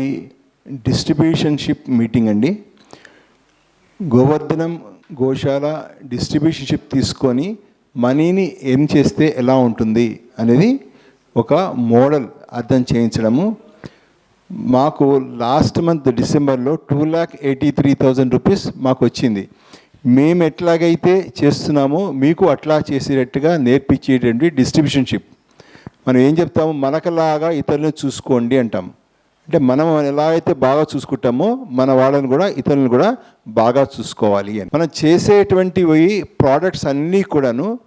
ఈ distributionship meeting అండి. గోవర్ధనం గోశాల distributionship తీసుకొని మనీని ఏం చేస్తే ఎలా ఉంటుంది అనేది ఒక మోడల్ అర్థం చేయించడము. మాకు లాస్ట్ మంత్ డిసెంబర్లో two lakh eighty three thousand rupees మాకు వచ్చింది. మేము ఎట్లాగైతే చేస్తున్నామో మీకు అట్లా చేసేటట్టుగా నేర్పించేటువంటి డిస్ట్రిబ్యూషన్షిప్. మనం ఏం చెప్తాము? మనకలాగా ఇతరులను చూసుకోండి అంటాం. అంటే మనం ఎలా అయితే బాగా చూసుకుంటామో మన వాళ్ళని కూడా ఇతరులను కూడా బాగా చూసుకోవాలి అని. మనం చేసేటువంటివి ప్రోడక్ట్స్ అన్నీ కూడాను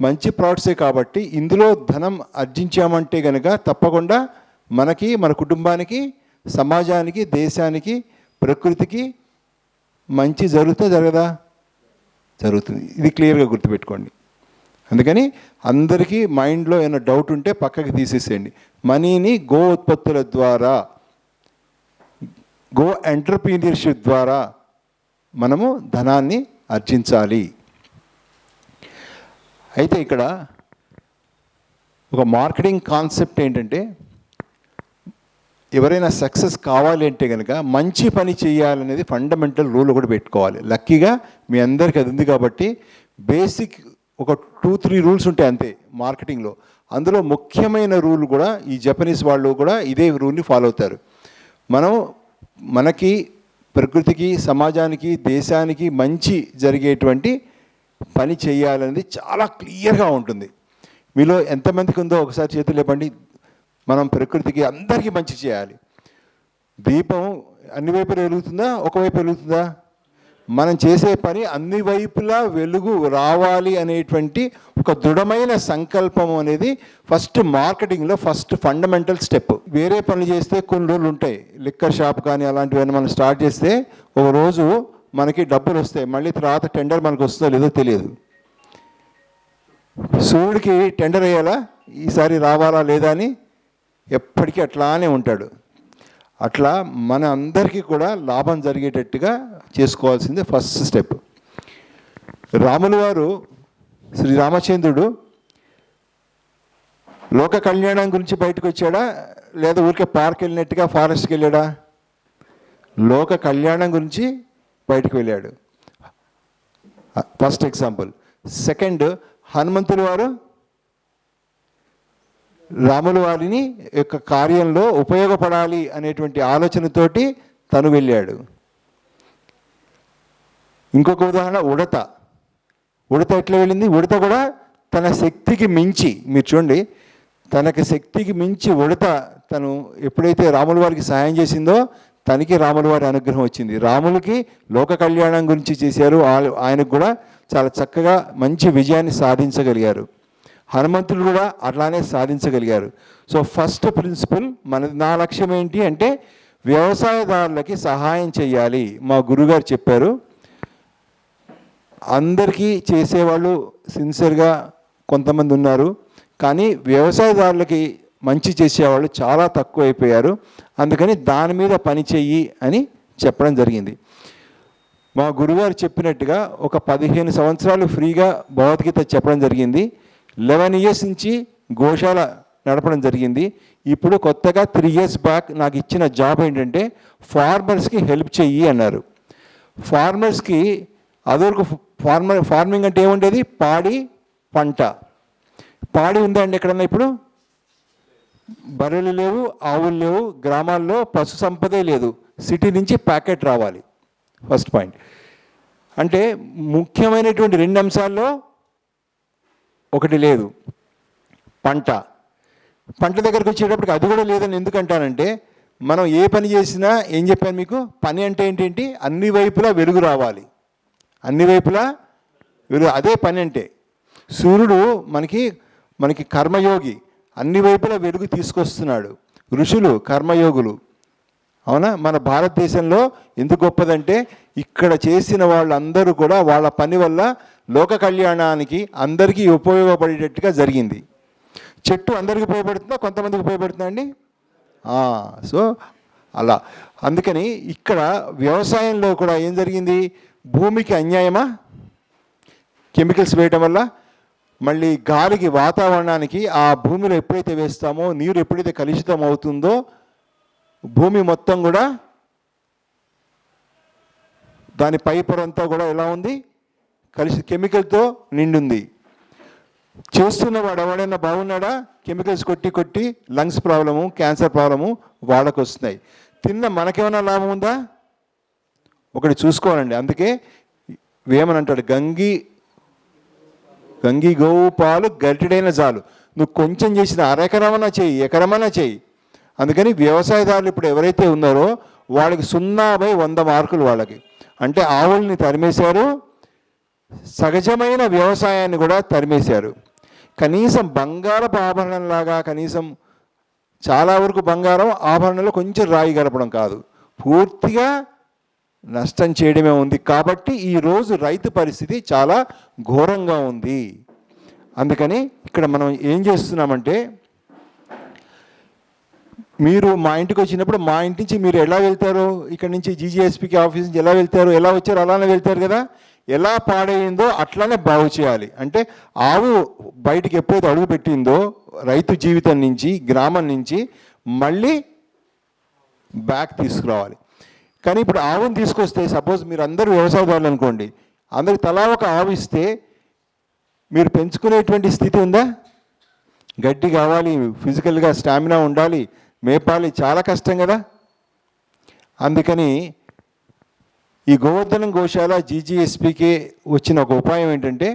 మంచి ప్రోడక్ట్సే కాబట్టి ఇందులో ధనం ఆర్జించామంటే కనుక తప్పకుండా మనకి మన కుటుంబానికి సమాజానికి దేశానికి ప్రకృతికి మంచి జరుగుతుందా? జరగదా? జరుగుతుంది. ఇది క్లియర్గా గుర్తుపెట్టుకోండి. అందుకని అందరికీ మైండ్లో ఏమైనా డౌట్ ఉంటే పక్కకి తీసేసేయండి. మనీని గో ఉత్పత్తుల ద్వారా గో ఎంటర్ప్రీనియర్షిప్ ద్వారా మనము ధనాన్ని ఆర్జించాలి. అయితే ఇక్కడ ఒక మార్కెటింగ్ కాన్సెప్ట్ ఏంటంటే ఎవరైనా సక్సెస్ కావాలి అంటే కనుక మంచి పని చేయాలనేది ఫండమెంటల్ రూల్ ఒకటి పెట్టుకోవాలి. లక్కీగా మీ అందరికీ అది ఉంది కాబట్టి బేసిక్ ఒక టూ త్రీ రూల్స్ ఉంటాయి అంతే మార్కెటింగ్లో. అందులో ముఖ్యమైన రూల్ కూడా ఈ జపనీస్ వాళ్ళు కూడా ఇదే రూల్ని ఫాలో అవుతారు. మనం మనకి ప్రకృతికి సమాజానికి దేశానికి మంచి జరిగేటువంటి పని చేయాలనేది చాలా క్లియర్గా ఉంటుంది. మీలో ఎంతమందికి ఉందో ఒకసారి చేతులు లేపండి. మనం ప్రకృతికి అందరికీ మంచి చేయాలి. దీపం అన్ని వైపులు వెలుగుతుందా? ఒకవైపు వెలుగుతుందా? మనం చేసే పని అన్ని వైపులా వెలుగు రావాలి అనేటువంటి ఒక దృఢమైన సంకల్పం అనేది ఫస్ట్ మార్కెటింగ్లో ఫస్ట్ ఫండమెంటల్ స్టెప్ వేరే పనులు చేస్తే కొన్ని రోజులు ఉంటాయి. లిక్కర్ షాప్ కానీ అలాంటివన్నీ మనం స్టార్ట్ చేస్తే ఒక రోజు మనకి డబ్బులు వస్తాయి. మళ్ళీ తర్వాత టెండర్ మనకు వస్తుందో లేదో తెలియదు. సూర్యుడికి టెండర్ అయ్యేలా ఈసారి రావాలా లేదా అని ఎప్పటికీ అట్లానే ఉంటాడు. అట్లా మన అందరికీ కూడా లాభం జరిగేటట్టుగా చేసుకోవాల్సిందే ఫస్ట్ స్టెప్ రాములు వారు శ్రీ రామచంద్రుడు లోక కళ్యాణం గురించి బయటకు వచ్చాడా? లేదా ఊరికే పార్క్ వెళ్ళినట్టుగా ఫారెస్ట్కి వెళ్ళాడా? లోక కళ్యాణం గురించి బయటకు వెళ్ళాడు. ఫస్ట్ ఎగ్జాంపుల్ సెకండ్ హనుమంతుల వారు రాముల వారిని యొక్క కార్యంలో ఉపయోగపడాలి అనేటువంటి ఆలోచనతోటి తను వెళ్ళాడు. ఇంకొక ఉదాహరణ ఉడత. ఉడత ఎట్లా వెళ్ళింది? ఉడత కూడా తన శక్తికి మించి మీరు చూడండి తనకి శక్తికి మించి ఉడత తను ఎప్పుడైతే రాముల వారికి సహాయం చేసిందో తనకి రాముల వారి అనుగ్రహం వచ్చింది. రాములకి లోక కళ్యాణం గురించి చేశారు. ఆయనకు కూడా చాలా చక్కగా మంచి విజయాన్ని సాధించగలిగారు. హనుమంతుడు కూడా అట్లానే సాధించగలిగారు. సో ఫస్ట్ ప్రిన్సిపల్ మన నా లక్ష్యం ఏంటి అంటే వ్యవసాయదారులకి సహాయం చేయాలి మా గురుగారు చెప్పారు. అందరికీ చేసేవాళ్ళు సిన్సియర్గా కొంతమంది ఉన్నారు. కానీ వ్యవసాయదారులకి మంచి చేసేవాళ్ళు చాలా తక్కువ అయిపోయారు అందుకని దాని మీద పని చెయ్యి అని చెప్పడం జరిగింది. మా గురువారు చెప్పినట్టుగా ఒక పదిహేను సంవత్సరాలు ఫ్రీగా భగవద్గీత చెప్పడం జరిగింది. లెవెన్ ఇయర్స్ నుంచి గోశాల నడపడం జరిగింది. ఇప్పుడు కొత్తగా త్రీ ఇయర్స్ బ్యాక్ నాకు ఇచ్చిన జాబ్ ఏంటంటే ఫార్మర్స్కి హెల్ప్ చెయ్యి అన్నారు. ఫార్మర్స్కి అదొరకు ఫార్మర్ ఫార్మింగ్ అంటే ఏముండేది? పాడి పంట. పాడి ఉందా అండి ఎక్కడన్నా ఇప్పుడు? బర్రెలు లేవు ఆవులు లేవు గ్రామాల్లో పశు సంపదే లేదు. సిటీ నుంచి ప్యాకెట్ రావాలి. First point. అంటే ముఖ్యమైనటువంటి రెండు అంశాల్లో ఒకటి లేదు. పంట. పంట దగ్గరకు వచ్చేటప్పటికి అది కూడా లేదని ఎందుకంటానంటే మనం ఏ పని చేసినా ఏం చెప్పాను మీకు? పని అంటే ఏంటేంటి అన్ని వైపులా వెలుగు రావాలి. అన్ని వైపులా వీరు అదే పని అంటే సూర్యుడు మనకి మనకి కర్మయోగి అన్ని వైపులా వెలుగు తీసుకొస్తున్నాడు. ఋషులు కర్మయోగులు. అవునా? మన భారతదేశంలో ఎందుకు గొప్పదంటే ఇక్కడ చేసిన వాళ్ళందరూ కూడా వాళ్ళ పని వల్ల లోక కళ్యాణానికి అందరికీ ఉపయోగపడేటట్టుగా జరిగింది. చెట్టు అందరికీ ఉపయోగపడుతుందా? కొంతమందికి ఉపయోగపడుతుందా అండి? సో అలా. అందుకని ఇక్కడ వ్యవసాయంలో కూడా ఏం జరిగింది? భూమికి అన్యాయమా? కెమికల్స్ వేయటం వల్ల మళ్ళీ గాలికి వాతావరణానికి ఆ భూమిలో ఎప్పుడైతే వేస్తామో నీరు ఎప్పుడైతే కలుషితం అవుతుందో భూమి మొత్తం కూడా దాని పై పొరంతా కూడా ఎలా ఉంది? కలిసి కెమికల్తో నిండుంది. చేస్తున్న వాడు ఎవడైనా బాగున్నాడా? కెమికల్స్ కొట్టి కొట్టి లంగ్స్ ప్రాబ్లము క్యాన్సర్ ప్రాబ్లము వాళ్ళకు వస్తున్నాయి తిన్న మనకేమైనా లాభం ఉందా? ఒకటి చూసుకోవాలండి అందుకే వేమని అంటాడు గంగి గంగి గోవు పాలు గరిటెడైన చాలు నువ్వు కొంచెం చేసిన అరెకరమన్నా చెయ్యి ఎకరమన్నా చెయ్యి అందుకని వ్యవసాయదారులు ఇప్పుడు ఎవరైతే ఉన్నారో వాళ్ళకి సున్నా బై వంద మార్కులు వాళ్ళకి. అంటే ఆవుల్ని తరిమేశారు సహజమైన వ్యవసాయాన్ని కూడా తరిమేశారు. కనీసం బంగారపు ఆభరణంలాగా కనీసం చాలా వరకు బంగారం ఆభరణంలో కొంచెం రాయి గలపడం కాదు. పూర్తిగా నష్టం చేయడమే ఉంది. కాబట్టి ఈరోజు రైతు పరిస్థితి చాలా ఘోరంగా ఉంది. అందుకని ఇక్కడ మనం ఏం చేస్తున్నామంటే మీరు మా ఇంటికి వచ్చినప్పుడు మా ఇంటి నుంచి మీరు ఎలా వెళ్తారు ఇక్కడ నుంచి జీజీఎస్పీకి ఆఫీస్ నుంచి ఎలా వెళ్తారు ఎలా వచ్చారు అలానే వెళ్తారు కదా. ఎలా పాడైందో అట్లానే బాగు చేయాలి. అంటే ఆవు బయటికి ఎప్పుడైతే అడుగు పెట్టిందో రైతు జీవితం నుంచి గ్రామం నుంచి మళ్ళీ బ్యాక్ తీసుకురావాలి. కానీ ఇప్పుడు ఆవును తీసుకొస్తే సపోజ్ మీరు అందరూ వ్యవసాయదారులు అనుకోండి. అందరికి తలా ఒక ఆవు ఇస్తే మీరు పెంచుకునేటువంటి స్థితి ఉందా? గడ్డి కావాలి ఫిజికల్గా స్టామినా ఉండాలి మేపాలి చాలా కష్టం కదా. అందుకని ఈ గోవర్ధనం గోశాల జీజీఎస్పీకి వచ్చిన ఒక ఉపాయం ఏంటంటే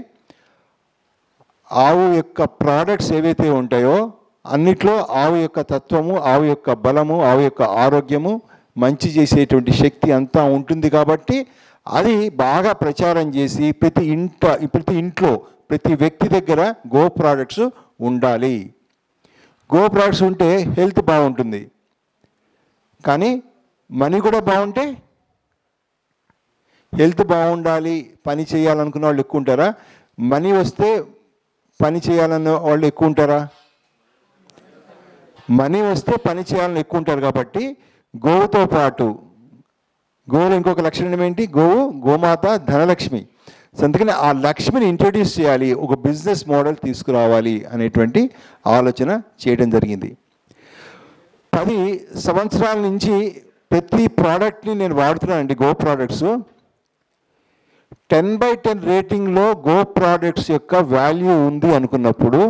ఆవు యొక్క ప్రోడక్ట్స్ ఏవైతే ఉంటాయో అన్నిట్లో ఆవు యొక్క తత్వము ఆవు యొక్క బలము ఆవు యొక్క ఆరోగ్యము మంచి చేసేటువంటి శక్తి అంతా ఉంటుంది కాబట్టి అది బాగా ప్రచారం చేసి ప్రతి ఇంట ప్రతి ఇంట్లో ప్రతి వ్యక్తి దగ్గర గో ప్రోడక్ట్స్ ఉండాలి. గో ప్రోడక్ట్స్ ఉంటే హెల్త్ బాగుంటుంది. కానీ మనీ కూడా బాగుంటే హెల్త్ బాగుండాలి పని చేయాలనుకున్న వాళ్ళు ఎక్కువ ఉంటారా? మనీ వస్తే పని చేయాలన్న వాళ్ళు ఎక్కువ ఉంటారా? మనీ వస్తే పని చేయాలని ఎక్కువ ఉంటారు కాబట్టి గోవుతో పాటు గోవులో ఇంకొక లక్షణం ఏంటి? గోవు గోమాత ధనలక్ష్మి. సో అందుకని ఆ లక్ష్మిని ఇంట్రడ్యూస్ చేయాలి ఒక బిజినెస్ మోడల్ తీసుకురావాలి అనేటువంటి ఆలోచన చేయడం జరిగింది. పది సంవత్సరాల నుంచి ప్రతి ప్రోడక్ట్ని నేను వాడుతున్నానండి go products ten by ten రేటింగ్లో go products యొక్క వాల్యూ ఉంది అనుకున్నప్పుడు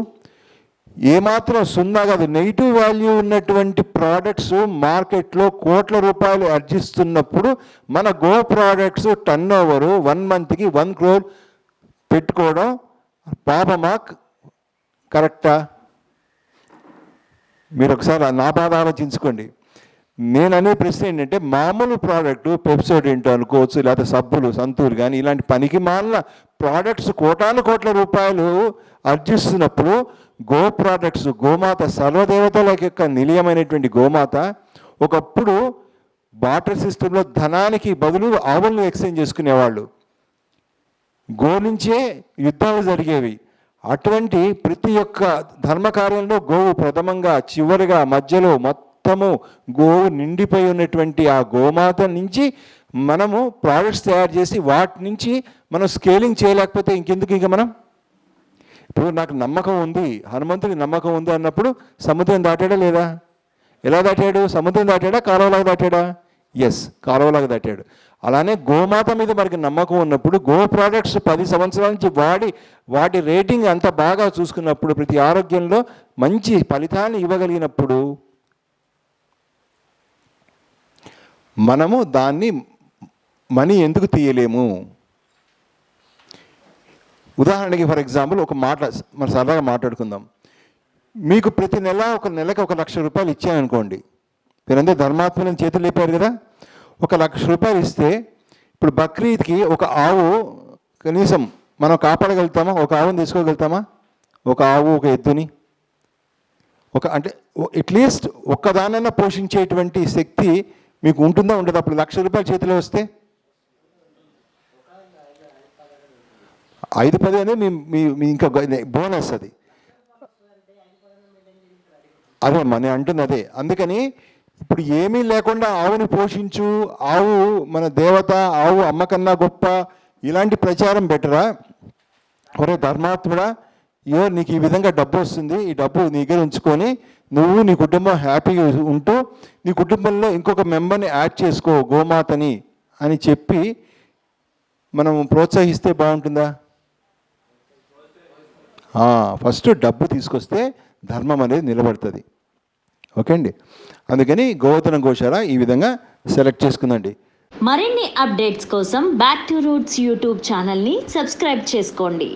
ఏమాత్రం సున్నా కాదు నెగిటివ్ వాల్యూ ఉన్నటువంటి ప్రోడక్ట్స్ మార్కెట్లో కోట్ల రూపాయలు అర్జిస్తున్నప్పుడు మన go products turn over one మంత్కి వన్ క్రోర్ పెట్టుకోవడం పాపమా? కరెక్టా మీరు ఒకసారి నా బాధ ఆలోచించుకోండి. నేను అనే ప్రశ్న ఏంటంటే మామూలు ప్రోడక్ట్ పెప్సోడెంట్ అనుకోవచ్చు లేకపోతే సబ్బులు సంతూరు కానీ ఇలాంటి పనికి మాలిన ప్రోడక్ట్స్ కోటాను కోట్ల రూపాయలు అర్జిస్తున్నప్పుడు గో ప్రోడక్ట్స్ గోమాత సర్వదేవతల యొక్క నిలయమైనటువంటి గోమాత ఒకప్పుడు బాటర్ సిస్టంలో ధనానికి బదులు ఆవులను ఎక్స్చేంజ్ చేసుకునేవాళ్ళు. గో నుంచే యుద్ధాలు జరిగేవి. అటువంటి ప్రతి ఒక్క ధర్మకార్యంలో గోవు ప్రథమంగా చివరిగా మధ్యలో మొత్తం మొత్తము గోవు నిండిపోయి ఉన్నటువంటి ఆ గోమాత నుంచి మనము ప్రోడక్ట్స్ తయారు చేసి వాటి నుంచి మనం స్కేలింగ్ చేయలేకపోతే ఇంకెందుకు ఇక మనం? ఇప్పుడు నాకు నమ్మకం ఉంది హనుమంతుడి నమ్మకం ఉంది అన్నప్పుడు సముద్రం దాటాడా లేదా? ఎలా దాటాడు? సముద్రం దాటాడా? కాలువలాగా దాటాడా? ఎస్ కాలువలాగా దాటాడు. అలానే గోమాత మీద మనకి నమ్మకం ఉన్నప్పుడు గో ప్రోడక్ట్స్ పది సంవత్సరాల నుంచి వాడి వాటి రేటింగ్ అంత బాగా చూసుకున్నప్పుడు ప్రతి ఆరోగ్యంలో మంచి ఫలితాన్ని ఇవ్వగలిగినప్పుడు మనము దాన్ని మనీ ఎందుకు తీయలేము? ఉదాహరణకి ఫర్ ఎగ్జాంపుల్ ఒక మాట మన సరదాగా మాట్లాడుకుందాం. మీకు ప్రతి నెల ఒక నెలకు ఒక లక్ష రూపాయలు ఇచ్చాననుకోండి మీరందరూ ధర్మాత్మని చేతులు లేపారు కదా? ఒక లక్ష రూపాయలు ఇస్తే ఇప్పుడు బక్రీద్కి ఒక ఆవు కనీసం మనం కాపాడగలుగుతామా? ఒక ఆవుని తీసుకోగలుగుతామా? ఒక ఆవు ఒక ఎద్దుని? ఒక అంటే అట్లీస్ట్ ఒక్కదానైనా పోషించేటువంటి శక్తి మీకు ఉంటుందా ఉండదు? అప్పుడు లక్ష రూపాయలు చేతిలో వస్తే? ఐదు పది అనేది మీ మీ మీ ఇంకా బోనస్ అది. అదే మన అంటుంది అదే. అందుకని ఇప్పుడు ఏమీ లేకుండా ఆవుని పోషించు ఆవు మన దేవత ఆవు అమ్మకన్నా గొప్ప ఇలాంటి ప్రచారం బెటరా ఒరే ధర్మాత్ముడా ఇయో నీకు ఈ విధంగా డబ్బు వస్తుంది ఈ డబ్బు నీ దగ్గర ఉంచుకొని నువ్వు నీ కుటుంబం హ్యాపీగా ఉంటూ నీ కుటుంబంలో ఇంకొక మెంబర్ని యాడ్ చేసుకో గోమాతని అని చెప్పి మనం ప్రోత్సహిస్తే బాగుంటుందా? ఫస్ట్ డబ్బు తీసుకొస్తే ధర్మం అనేది నిలబడుతుంది. ఓకే అండి? అందుకని గోవర్ధన గోశాల ఈ విధంగా సెలెక్ట్ చేసుకుందండి. మరిన్ని అప్డేట్స్ కోసం బ్యాక్ టు రూట్స్ యూట్యూబ్ ఛానల్ని సబ్స్క్రైబ్ చేసుకోండి.